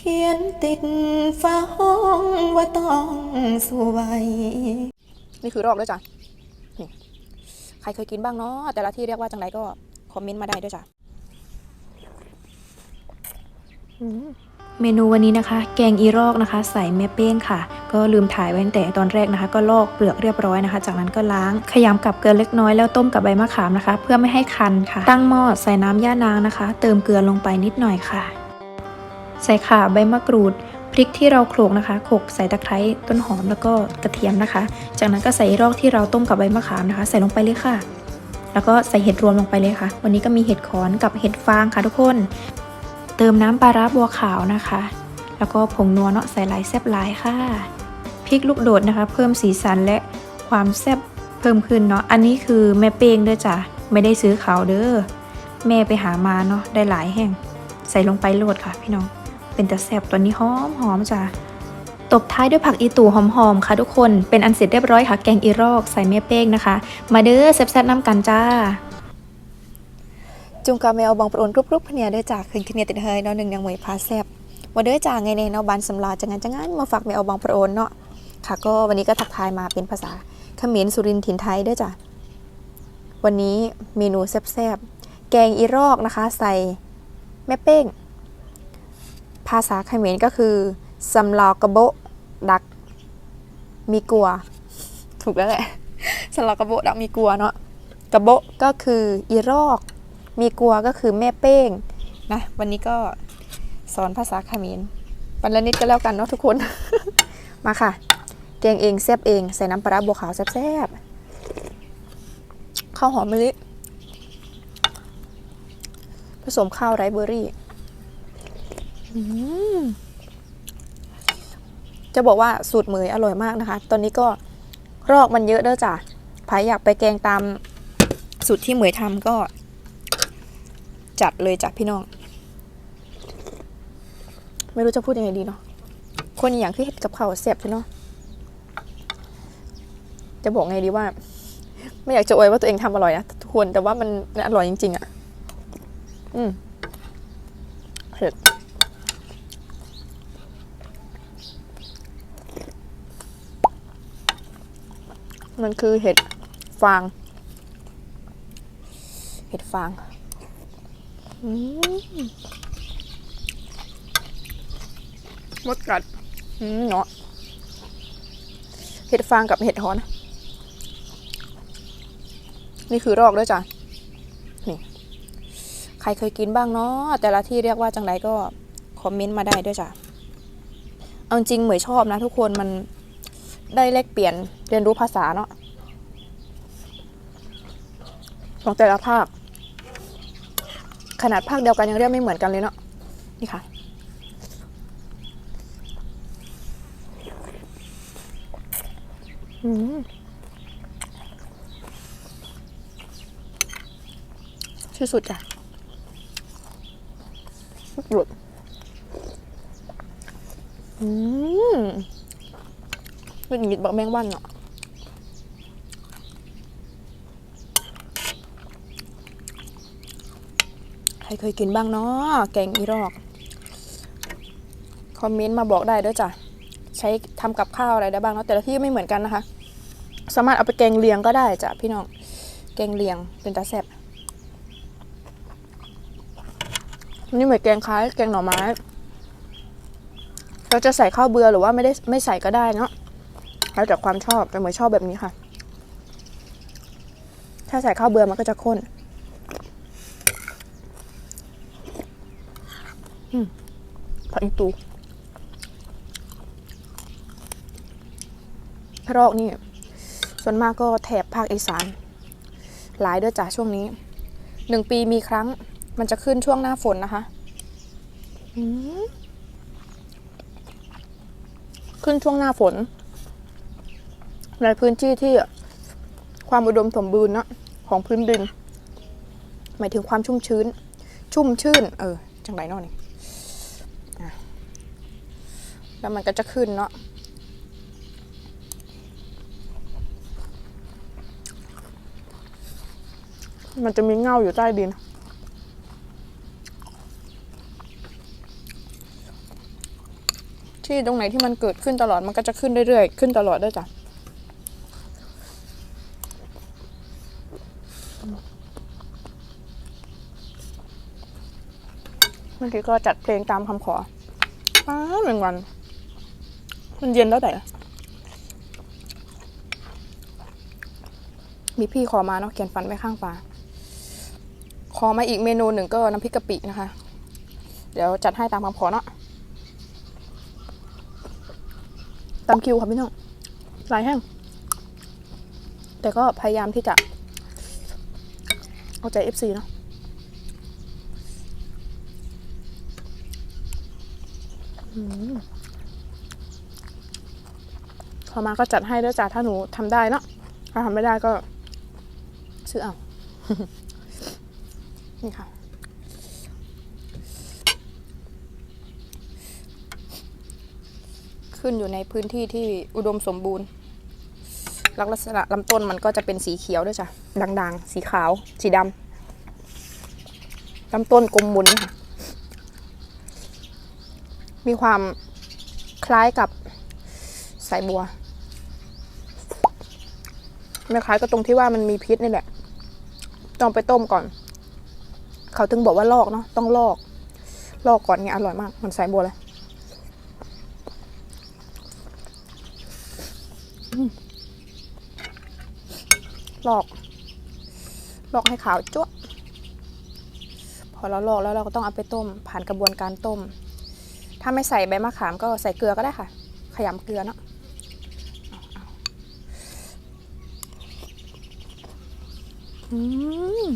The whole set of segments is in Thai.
ขียนติดฟ้าห้องว่าต้องสวยนี่คือรอกด้วยจ้ะนี่ใครเคยกินบ้างเนาะแต่ละที่เรียกว่าจังไรก็คอมเมนต์มาได้ด้วยจ้ะเมนูวันนี้นะคะ แกงอีรอกนะคะ ใส่แม่เป้งค่ะ ก็ลืมถ่ายไว้ตั้งแต่ตอนแรกนะคะ ก็ลอกเปลือกเรียบร้อยนะคะ จากนั้นก็ล้างขยำกับเกลือเล็กน้อยแล้วต้มกับใบมะขามนะคะ เพื่อไม่ให้คันค่ะ ตั้งหม้อใส่น้ำย่านางนะคะ เติมเกลือลงไปนิดหน่อยค่ะ ใส่ข่าใบมะกรูด พริกที่เราโขลกนะคะโขลกใส่ตะไคร้ต้นหอมแล้วก็กระเทียมนะคะ จากนั้นก็ใส่รอกที่เราต้มกับใบมะขามนะคะ ใส่ลงไปเลยค่ะ แล้วก็ใส่เห็ดรวมลงไปเลยค่ะ วันนี้ก็มีเห็ดขอนกับเห็ดฟางค่ะทุกคน เติมน้ำปลาร้าบัวขาวนะคะ แล้วก็ผงนัวเนาะใส่หลายแซบหลายค่ะพริกลูกโดดนะคะ เพิ่มสีสันและความแซบเพิ่มขึ้นเนาะ อันนี้คือแม่เป้งด้วยจ้ะ ไม่ได้ซื้อเขาเด้อ แม่ไปหามาเนาะ ได้หลายแห่ง ใส่ลงไปโหลดค่ะพี่น้อง เป็นแต่แซบตัวนี้หอมหอมจ้ะตบท้ายด้วยผักอีตู่หอมๆค่ะทุกคนเป็นอันเสร็จเรียบร้อยค่ะ แกงอีรอกใส่แม่เป้งนะคะ มาเด้อแซ่บๆน้ำกันจ้า จุงกาแมวบองปรนรูปๆพเนียด้อจ้าคืนคืนเนียติดเฮยเนาะหนึ่งยังไหวพาแซบว่าเด้อจ้าไงเนเนาะบานสำลาจังงันจังงันมาฝากแมวบองปรนเนาะค่ะ ก็วันนี้ก็ทักทายมาเป็นภาษาเขมรสุรินทร์ถิ่นไทยด้อจ้าวันนี้เมนูแซ่บๆแกงอีรอกนะคะ ใส่แม่เป้ง ภาษาเขมรก็คือสำลากระโบดักมีกลัว ถูกแล้วแหละสำลากระโบดักมีกลัวเนาะกระโบก็คืออีรอก มีกลัวก็คือแม่เป้งนะวันนี้ก็สอนภาษาเขมรปันละนิดก็แล้วกันเนาะทุกคน มาค่ะ แกงเองแซบเอง ใส่น้ำปลาบัวขาวแซบๆข้าวหอมมะลิผสมข้าวไรซ์เบอร์รี่ จะบอกว่าสูตรเหมยอร่อยมากนะคะ ตอนนี้ก็รอกมันเยอะเด้อจ้ะใครอยากไปแกงตามสูตรที่เหมยทำก็ จัดเลยจ้ะพี่น้อง ไม่รู้จะพูดยังไงดีเนาะ คนอย่างที่เห็ดกับเขาวแซ่บใช่เนาะจะบอกไงดีว่า ไม่อยากจะอวยว่าตัวเองทำอร่อยนะทุกคน แต่ว่ามันมันอร่อยจริง ๆอะ อืมเผ็ด มันคือเห็ดฟาง เห็ดฟางมดกัดเนาะเห็ดฟางกับเห็ดหอน นี่คือรอกด้วยจ้ะ นี่ ใครเคยกินบ้างเนาะแต่ละที่เรียกว่าจังไรก็ คอมเมนต์มาได้ด้วยจ้ะ เอาจริงเหมยชอบนะทุกคนมัน ได้แลกเปลี่ยนเรียนรู้ภาษาเนาะของแต่ละภาค ขนาดภาคเดียวกันยังเรียกไม่เหมือนกันเลยเนาะนี่ค่ะ อืมที่สุดจ้ะหลุดอืม เป็นหยิบบักแมงวันเนาะใครเคยกินบ้างเนาะแกงอีรอก คอมเมนต์มาบอกได้ด้วยจ้ะ ใช้ทำกับข้าวอะไรได้บ้างเนาะแต่ละที่ไม่เหมือนกันนะคะ สามารถเอาไปแกงเลียงก็ได้จ้ะพี่น้อง แกงเลียงเป็นตาแซ่บนี่เหมือนแกงคล้ายแกงหน่อไม้เราจะใส่ข้าวเบือหรือว่าไม่ได้ไม่ใส่ก็ได้เนาะ แล้วแต่ความชอบแต่เหมือนชอบแบบนี้ค่ะ ถ้าใส่ข้าวเบื่อมันก็จะข้นผักอีตูพระรอกนี่ ส่วนมากก็แถบภาคอีสาน หลายเด้อจ้ะช่วงนี้ หนึ่งปีมีครั้ง มันจะขึ้นช่วงหน้าฝนนะคะขึ้นช่วงหน้าฝน ในพื้นที่ที่ความอุดมสมบูรณ์เนอะของพื้นดิน หมายถึงความชุ่มชื้น ชุ่มชื่น เออ จังไรเนาะนี่แล้วมันก็จะขึ้นเนาะมันจะมีเงาอยู่ใต้ดิน ที่ตรงไหนที่มันเกิดขึ้นตลอดมันก็จะขึ้นเรื่อยๆ ขึ้นตลอดด้วยจ้ะ เมื่อกี้ก็จัดเพลงตามคำขอป้าหนึ่งวัน มันเย็นแล้วแต่ มีพี่ขอมาเนาะเขียนฟันไว้ข้างฝาขอมาอีกเมนูหนึ่งก็น้ำพริกกะปินะคะ เดี๋ยวจัดให้ตามคำขอเนาะตามคิวค่ะพี่น้องลายแห้งแต่ก็พยายามที่จะ เอาใจ FC เนาะอืม พอมาก็จัดให้ด้วยจ้าถ้าหนูทำได้เนาะถ้าทำไม่ได้ก็ซื้อเอา นี่ค่ะ ขึ้นอยู่ในพื้นที่ที่อุดมสมบูรณ์ ลักษณะลำต้นมันก็จะเป็นสีเขียวด้วยจ้ะด่างๆ สีขาว สีดำลำต้นกลมมุนค่ะ มีความคล้ายกับสายบัวไม่คล้ายก็ตรงที่ว่ามันมีพิษนี่แหละ ต้องไปต้มก่อน เขาถึงบอกว่าลอกเนาะต้องลอก ลอกก่อนเนี่ยอร่อยมากเหมันสายบัวเลยลอกลอกให้ขาวจ้วพอเราลอกแล้วเราก็ต้องเอาไปต้ม ผ่านกระบวนการต้ม ถ้าไม่ใส่ใบมะขามก็ใส่เกลือก็ได้ค่ะ ขยำเกลือเนาะเอาๆอืม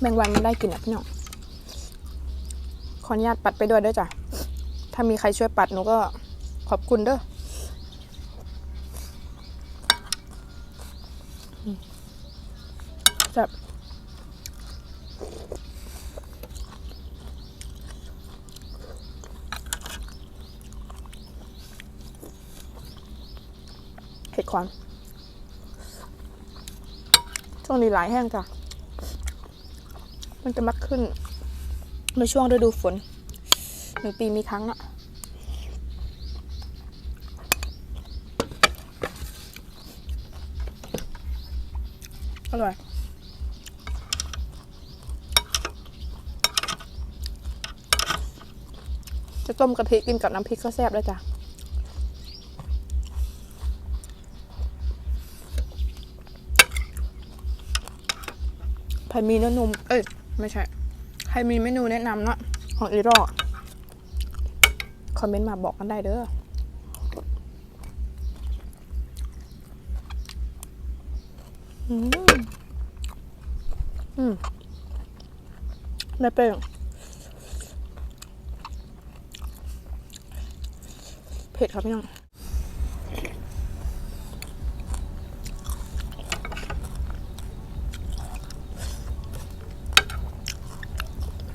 แมงวันมันได้กลิ่นอะพี่น้องขออนุญาตปัดไปด้วยด้วยจ้ะ ถ้ามีใครช่วยปัดหนูก็ขอบคุณเด้อมแบบเห็ด ขอนช่วงนี้หลายแห้งจ้ะ มันจะมักขึ้น ในช่วงฤดูฝนหนึ่งปีมีครั้งอะอร่อยจะต้มกะทิกินกับน้ำพริกก็แซ่บแล้วจ้ะ รมีเนื้อนม เอ้ย ไม่ใช่ ใครมีเมนูแนะนำเนาะของอีรอคอมเมนต์มาบอกกันได้เด้ออืมอืมไม่เปรี้ยวเผ็ดครับพี่น้อง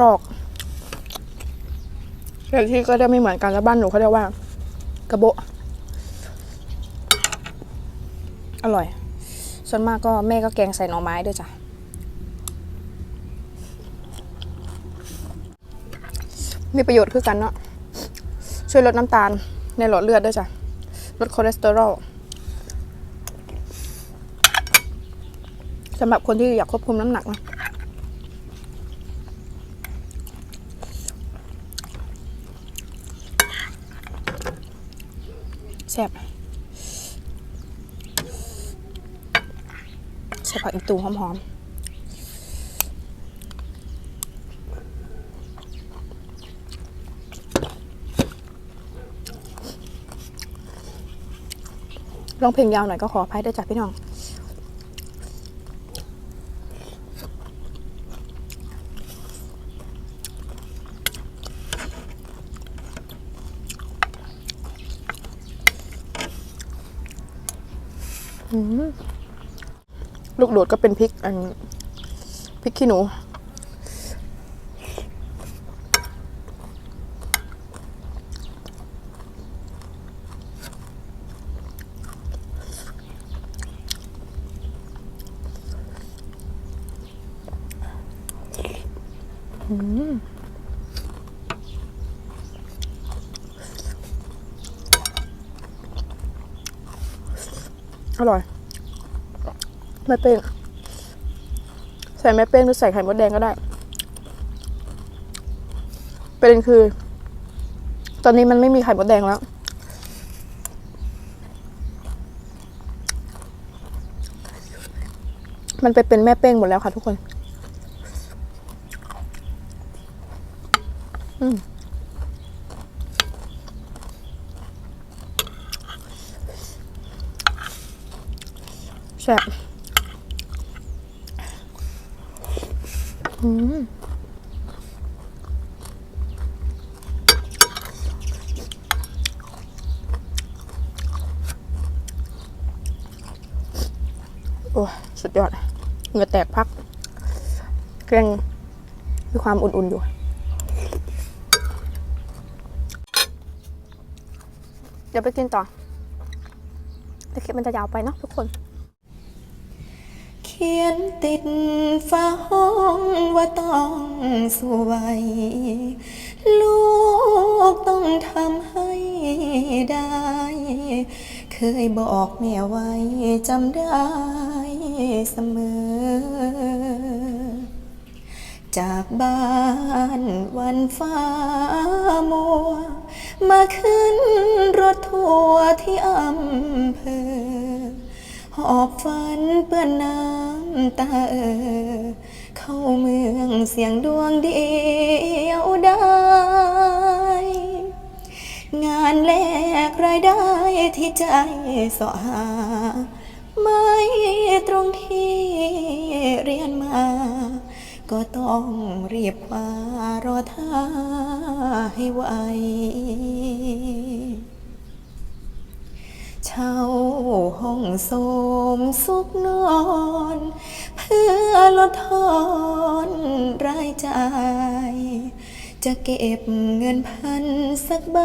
รอกแต่ที่ก็จะไม่เหมือนกันแล้วบ้านหนูเขาเรียกว่า กระโบะอร่อย ส่วนมากก็แม่ก็แกงใส่หน่อไม้ด้วยจ้ะ มีประโยชน์คือกันเนาะ ช่วยลดน้ำตาลในหลอดเลือดด้วยจ้ะ ลดคอเลสเตอรอลสำหรับคนที่อยากควบคุมน้ำหนักนะ ซ่บใส่ผักอีตูหอมๆร้องเพลงยาวหน่อยก็ขออภัยด้วยจ้ะพี่น้อง ลูกโดดก็เป็นพริกอันพริกขี้หนู อ อร่อยแม่เป้งใส่แม่เป้งหรือใส่ไข่มดแดงก็ได้ประเด็นคือ ตอนนี้มันไม่มีไข่มดแดงแล้ว มันไปเป็นแม่เป้งหมดแล้วค่ะทุกคน อืม แซ่บอืมโอ้สุดยอดเหงื่อแตกพักเกรงมีความอุ่นๆอยู่ เดี๋ยวไปกินต่อแต่คลิปมันจะยาวไปเนาะทุกคน ขียนติดฟ้าห้องว่าต้องสวยลูกต้องทำให้ได้ เคยบอกแม่ไว้จำได้เสมอ จากบ้านวันฟ้ามัว มาขึ้นรถทัวร์ที่อำเภอ หอบฝันเปื้อนน้ำตาเออ เข้าเมืองเสียงดวงเดียวได้ งานแลกรายได้ที่ใจสาะหา ไม่ตรงที่เรียนมา ก็ต้องรีบคว้ารอท่าให้ไว เช่าห้องโสมสุขนอน เพื่อลดทอนรายจ่าย จะเก็บเงินพันสักใบ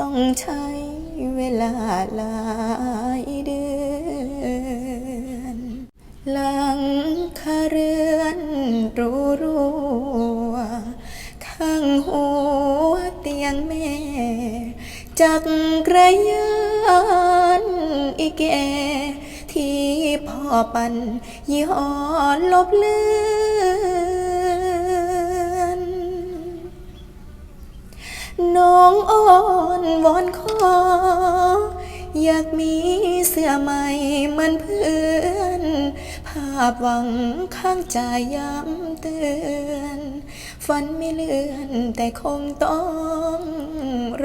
ต้องใช้เวลาหลายเดือน หลังคาเรือนรูรัวข้างหัวเตียงแม่จักกระยา นอีแกที่พ่อปั่นยี่ห้อลบเลือนน้องอ้อนวอนขออยากมีเสื้อใหม่เหมือนเพื่อน ภาพหวังข้างใจย้ำเตือน ฝันไม่เลื่อนแต่คงต้อง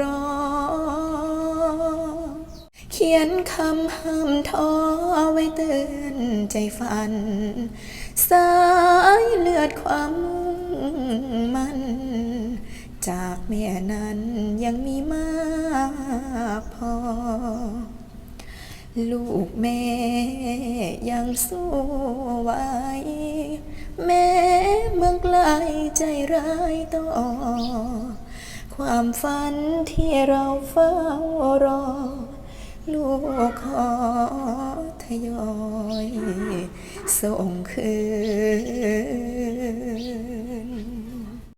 รอ ขียนคำห้ามท้อไว้เตือนใจฝัน สายเลือดความมุ่งมันจากแม่นั้นยังมีมากพอ ลูกแม่ยังสู้ไหวแม้เมืองไกลใจร้ายต่อ ความฝันที่เราเฝ้ารอ ลูกขอทยอยส่งคืน